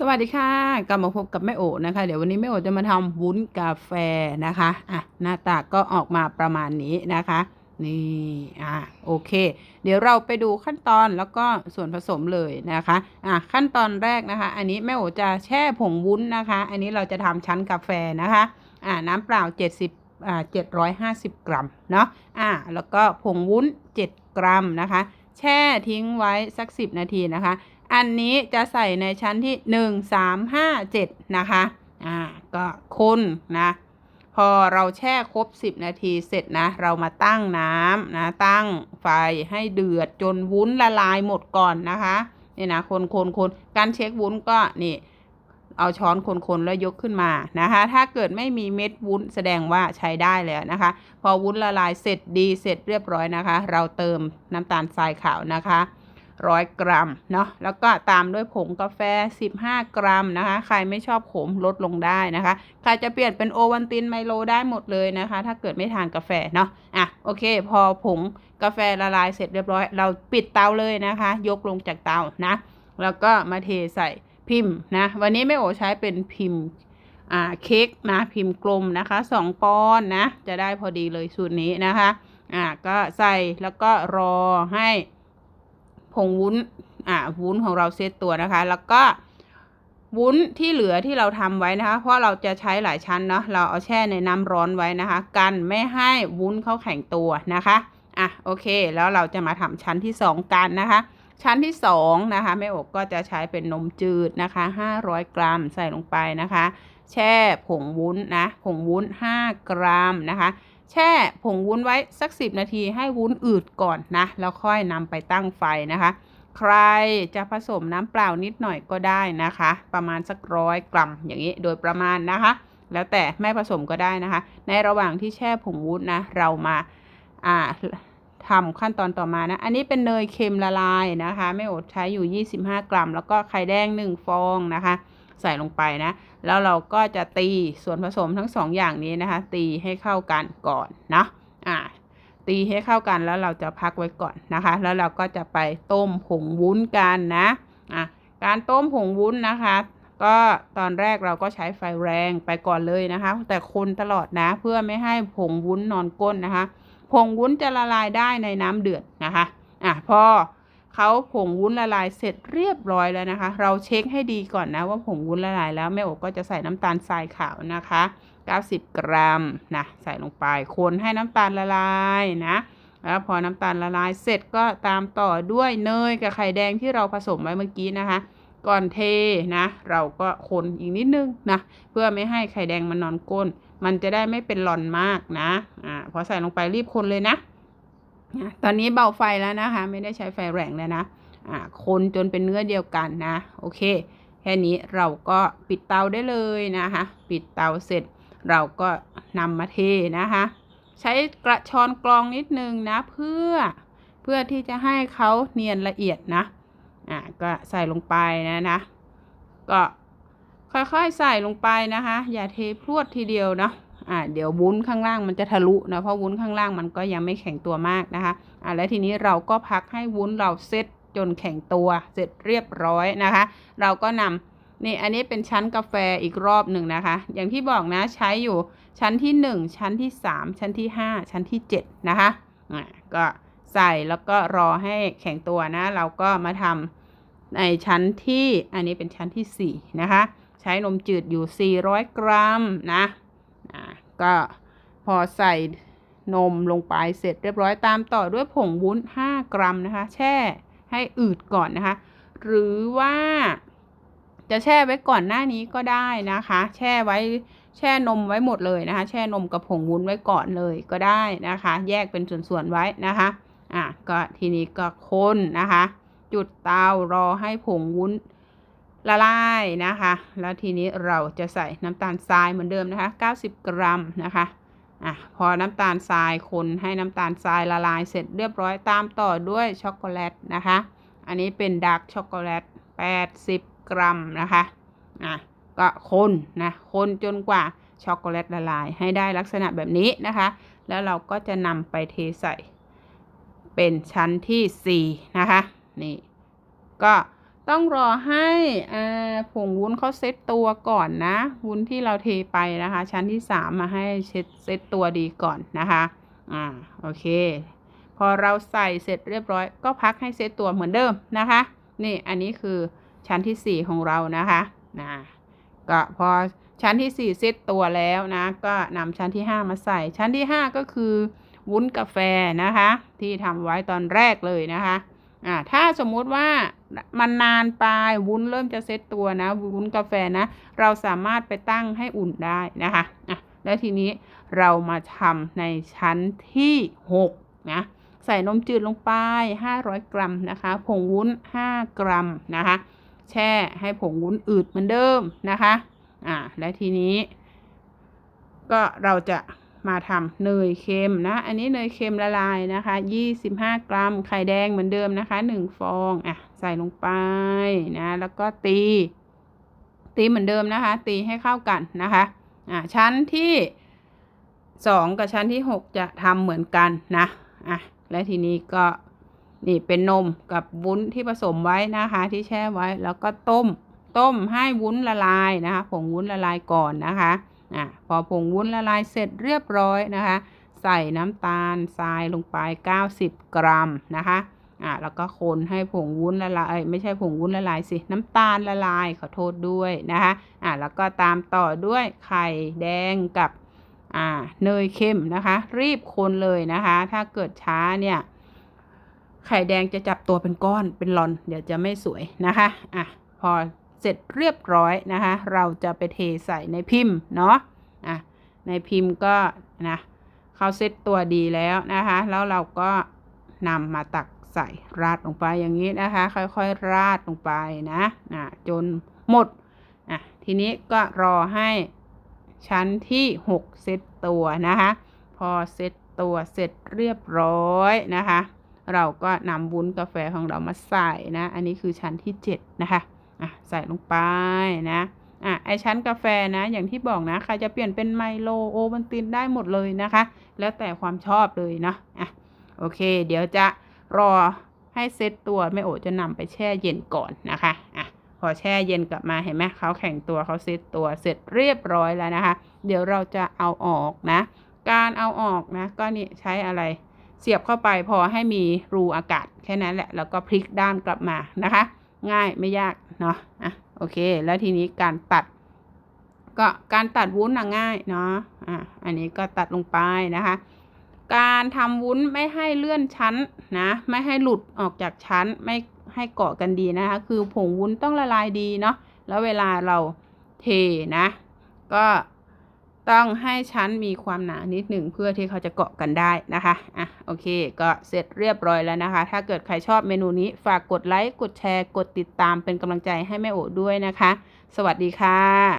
สวัสดีค่ะกลับมาพบกับแม่โอนะคะ เดี๋ยววันนี้แม่โอจะมาทำวุ้นกาแฟนะคะอะหน้าตาก็ออกมาประมาณนี้นะคะ นี่อะโอเค เดี๋ยวเราไปดูขั้นตอนแล้วก็ส่วนผสมเลยนะคะอะขั้นตอนแรกนะคะ อันนี้แม่โอจะแช่ผงวุ้นนะคะ อันนี้เราจะทำชั้นกาแฟนะคะอะน้ำเปล่า 70อ่า750 กรัมเนาะอะแล้วก็ผงวุ้น 7 กรัมนะคะ แช่ทิ้งไว้สัก 10 นาทีนะคะ อันนี้จะใส่ในชั้นที่1 3 5 7นะคะอ่าก็คนนะพอเราแช่ครบ 10 นาทีเสร็จนะ เรามาตั้งน้ำนะ ตั้งไฟให้เดือดจนวุ้นละลายหมดก่อนนะคะนี่นะคนคนคนการเช็ควุ้นก็นี่ เอาช้อนคนๆแล้วยกขึ้นมานะคะ ถ้าเกิดไม่มีเม็ดวุ้นแสดงว่าใช้ได้แล้วนะคะ พอวุ้นละลายเสร็จดีเสร็จเรียบร้อยนะคะ เราเติมน้ำตาลทรายขาวนะคะ ร้อยกรัมเนาะแล้วก็ตามด้วยผงกาแฟ 15 กรัมนะคะ ใครไม่ชอบขมลดลงได้นะคะ ใครจะเปลี่ยนเป็นโอวันตินไมโลได้หมดเลยนะคะ ถ้าเกิดไม่ทานกาแฟเนาะอะโอเค พอผงกาแฟละลายเสร็จเรียบร้อย เราปิดเตาเลยนะคะ ยกลงจากเตานะ แล้วก็มาเทใส่พิมพ์นะ วันนี้แม่โอใช้เป็นพิมพ์อ่าเค้กนะพิมพ์กลมนะคะสองปอนด์นะ จะได้พอดีเลยสูตรนี้นะคะอ่าก็ใส่แล้วก็รอให้ ผงวุ้น อ่า วุ้นของเราเซตตัวนะคะ แล้วก็วุ้นที่เหลือที่เราทำไว้นะคะ เพราะเราจะใช้หลายชั้นเนาะ เราเอาแช่ในน้ำร้อนไว้นะคะ กันไม่ให้วุ้นเขาแข็งตัวนะคะ อะ โอเค แล้วเราจะมาทำชั้นที่สองกันนะคะ ชั้นที่สองนะคะแม่อกก็จะใช้เป็นนมจืดนะคะ 500 กรัมใส่ลงไปนะคะ แช่ผงวุ้นนะ ผงวุ้น 5 กรัมนะคะ แช่ผงวุ้นไว้สัก 10 นาทีให้วุ้นอืดก่อนนะ แล้วค่อยนำไปตั้งไฟนะคะ ใครจะผสมน้ำเปล่านิดหน่อยก็ได้นะคะ ประมาณสักร้อยกรัมอย่างนี้โดยประมาณนะคะ แล้วแต่ไม่ผสมก็ได้นะคะ ในระหว่างที่แช่ผงวุ้นนะเรามาอ่าทำขั้นตอนต่อมานะ อันนี้เป็นเนยเค็มละลายนะคะ ไม่อดใช้อยู่ 25 กรัม แล้วก็ไข่แดง 1 ฟองนะคะ ใส่ลงไปนะแล้วเราก็จะตีส่วนผสมทั้งสองอย่างนี้นะคะ ตีให้เข้ากันก่อนนะอ่าตีให้เข้ากันแล้วเราจะพักไว้ก่อนนะคะ แล้วเราก็จะไปต้มผงวุ้นกันนะอะการต้มผงวุ้นนะคะ ก็ตอนแรกเราก็ใช้ไฟแรงไปก่อนเลยนะคะ แต่คนตลอดนะเพื่อไม่ให้ผงวุ้นนอนก้นนะคะ ผงวุ้นจะละลายได้ในน้ำเดือดนะคะอะพอ เขาผงวุ้นละลายเสร็จเรียบร้อยแล้วนะคะ เราเช็คให้ดีก่อนนะว่าผงวุ้นละลายแล้วแม่โอก็จะใส่น้ำตาลทรายขาวนะคะ 90 กรัมนะใส่ลงไปคนให้น้ำตาลละลายนะแล้วพอน้ำตาลละลายเสร็จก็ตามต่อด้วยเนยกับไข่แดงที่เราผสมไว้เมื่อกี้นะคะ ก่อนเทนะ เราก็คนอีกนิดนึงนะเพื่อไม่ให้ไข่แดงมันนอนก้น มันจะได้ไม่เป็นหล่อนมากนะอ่าพอใส่ลงไปรีบคนเลยนะ ตอนนี้เบาไฟแล้วนะคะ ไม่ได้ใช้ไฟแรงแล้วนะอ่าคนจนเป็นเนื้อเดียวกันนะ โอเค แค่นี้เราก็ปิดเตาได้เลยนะคะ ปิดเตาเสร็จ เราก็นำมาเทนะคะ ใช้กระชอนกรองนิดนึงนะ เพื่อเพื่อที่จะให้เขาเนียนละเอียดนะอ่าก็ใส่ลงไปนะนะ ก็ค่อยๆใส่ลงไปนะคะ อย่าเทพรวดทีเดียวเนาะ อ่าเดี๋ยววุ้นข้างล่างมันจะทะลุนะเพราะวุ้นข้างล่างมันก็ยังไม่แข็งตัวมากนะคะอ่าแล้วทีนี้เราก็พักให้วุ้นเราเซตจนแข็งตัวเสร็จเรียบร้อยนะคะ เราก็นำนี่อันนี้เป็นชั้นกาแฟอีกรอบหนึ่งนะคะ อย่างที่บอกนะใช้อยู่ชั้นที่ 1 ชั้นที่ 3 ชั้นที่ 5 ชั้นที่ 7 นะคะอ่าก็ใส่แล้วก็รอให้แข็งตัวนะ เราก็มาทำในชั้นที่อันนี้เป็นชั้นที่ 4 นะคะ ใช้นมจืดอยู่ 400 กรัมนะ ก็พอใส่นมลงไปเสร็จเรียบร้อยตามต่อด้วยผงวุ้น 5 กรัมนะคะ แช่ให้อืดก่อนนะคะ หรือว่าจะแช่ไว้ก่อนหน้านี้ก็ได้นะคะ แช่ไว้แช่นมไว้หมดเลยนะคะ แช่นมกับผงวุ้นไว้ก่อนเลยก็ได้นะคะ แยกเป็นส่วนๆไว้นะคะอะก็ทีนี้ก็คนนะคะ จุดเตารอให้ผงวุ้น ละลายนะคะ แล้วทีนี้เราจะใส่น้ำตาลทรายเหมือนเดิมนะคะ 90 กรัมนะคะอะพอน้ำตาลทรายคนให้น้ำตาลทรายละลายเสร็จเรียบร้อยตามต่อด้วยช็อกโกแลตนะคะ อันนี้เป็นดาร์กช็อกโกแลต 80 กรัมนะคะอะก็คนนะคนจนกว่าช็อกโกแลตละลายให้ได้ลักษณะแบบนี้นะคะ แล้วเราก็จะนำไปเทใส่เป็นชั้นที่ 4 นะคะ นี่ ก็ ต้องรอให้ผงวุ้นเขาเซตตัวก่อนนะ วุ้นที่เราเทไปนะคะ ชั้นที่สามมาให้เช็ดเซตตัวดีก่อนนะคะอ่าโอเค พอเราใส่เสร็จเรียบร้อย ก็พักให้เซตตัวเหมือนเดิมนะคะ นี่อันนี้คือชั้นที่สี่ของเรานะคะนะก็พอชั้นที่สี่เซตตัวแล้วนะ ก็นำชั้นที่ห้ามาใส่ ชั้นที่ห้าก็คือวุ้นกาแฟนะคะ ที่ทำไว้ตอนแรกเลยนะคะอ่าถ้าสมมุติว่า มันนานไปวุ้นเริ่มจะเซตตัวนะ วุ้นกาแฟนะ เราสามารถไปตั้งให้อุ่นได้นะคะอะแล้วทีนี้เรามาทำในชั้นที่6นะใส่นมจืดลงไป 500 กรัมนะคะ ผงวุ้น 5 กรัมนะคะ แช่ให้ผงวุ้นอืดเหมือนเดิมนะคะ อ่า และทีนี้ ก็เราจะ มาทำเนยเค็มนะ อันนี้เนยเค็มละลายนะคะ 25 กรัม ไข่แดงเหมือนเดิมนะคะ 1 ฟอง อะ ใส่ลงไปนะ แล้วก็ตี ตีเหมือนเดิมนะคะ ตีให้เข้ากันนะคะ อ่าชั้นที่ 2 กับชั้นที่ 6 จะทำเหมือนกันนะ อะ และทีนี้ก็นี่เป็นนมกับวุ้นที่ผสมไว้นะคะ ที่แช่ไว้ แล้วก็ต้ม ต้มให้วุ้นละลายนะคะ ผงวุ้นละลายก่อนนะคะ อะพอผงวุ้นละลายเสร็จเรียบร้อยนะคะ ใส่น้ำตาลทรายลงไป 90 กรัมนะคะอะแล้วก็คนให้ผงวุ้นละลายไม่ใช่ผงวุ้นละลายสิ น้ำตาลละลายขอโทษด้วยนะคะอะแล้วก็ตามต่อด้วยไข่แดงกับอ่าเนยเค็มนะคะ รีบคนเลยนะคะ ถ้าเกิดช้าเนี่ยไข่แดงจะจับตัวเป็นก้อนเป็นลอน เดี๋ยวจะไม่สวยนะคะอะพอ เสร็จเรียบร้อยนะคะเราจะไปเทใส่ในพิมพ์เนาะอะในพิมพ์ก็นะเขาเซตตัวดีแล้วนะคะแล้วเราก็นำมาตักใส่ราดลงไปอย่างนี้นะคะ ค่อยๆราดลงไปนะอะจนหมดอะทีนี้ก็รอให้ชั้นที่ 6 เซตตัวนะคะพอเซตตัวเสร็จเรียบร้อยนะคะ เราก็นำวุ้นกาแฟของเรามาใส่นะ อันนี้คือชั้นที่ 7 นะคะ อะใส่ลงไปนะอะไอชั้นกาแฟนะ อย่างที่บอกนะใครจะเปลี่ยนเป็นไมโลโอวัลตินได้หมดเลยนะคะ แล้วแต่ความชอบเลยเนาะอะโอเค เดี๋ยวจะรอให้เซตตัวแม่โอจะนำไปแช่เย็นก่อนนะคะอะพอแช่เย็นกลับมาเห็นไหมเขาแข็งตัวเขาเซตตัวเสร็จเรียบร้อยแล้วนะคะ เดี๋ยวเราจะเอาออกนะ การเอาออกนะ ก็นี่ใช้อะไรเสียบเข้าไปพอให้มีรูอากาศแค่นั้นแหละ แล้วก็พลิกด้านกลับมานะคะ ง่ายไม่ยากเนาะอะโอเค แล้วทีนี้การตัด ก็การตัดวุ้นง่ายเนาะอะอันนี้ก็ตัดลงไปนะคะ การทำวุ้นไม่ให้เลื่อนชั้นนะไม่ให้หลุดออกจากชั้นไม่ให้เกาะกันดีนะคะ คือผงวุ้นต้องละลายดีเนาะแล้วเวลาเราเทนะ ก็ ต้องให้ชั้นมีความหนานิดหนึ่งเพื่อที่เขาจะเกาะกันได้นะคะอะโอเค ก็เสร็จเรียบร้อยแล้วนะคะ ถ้าเกิดใครชอบเมนูนี้ฝากกดไลค์กดแชร์ กดติดตามเป็นกำลังใจให้แม่โอด้วยนะคะ สวัสดีค่ะ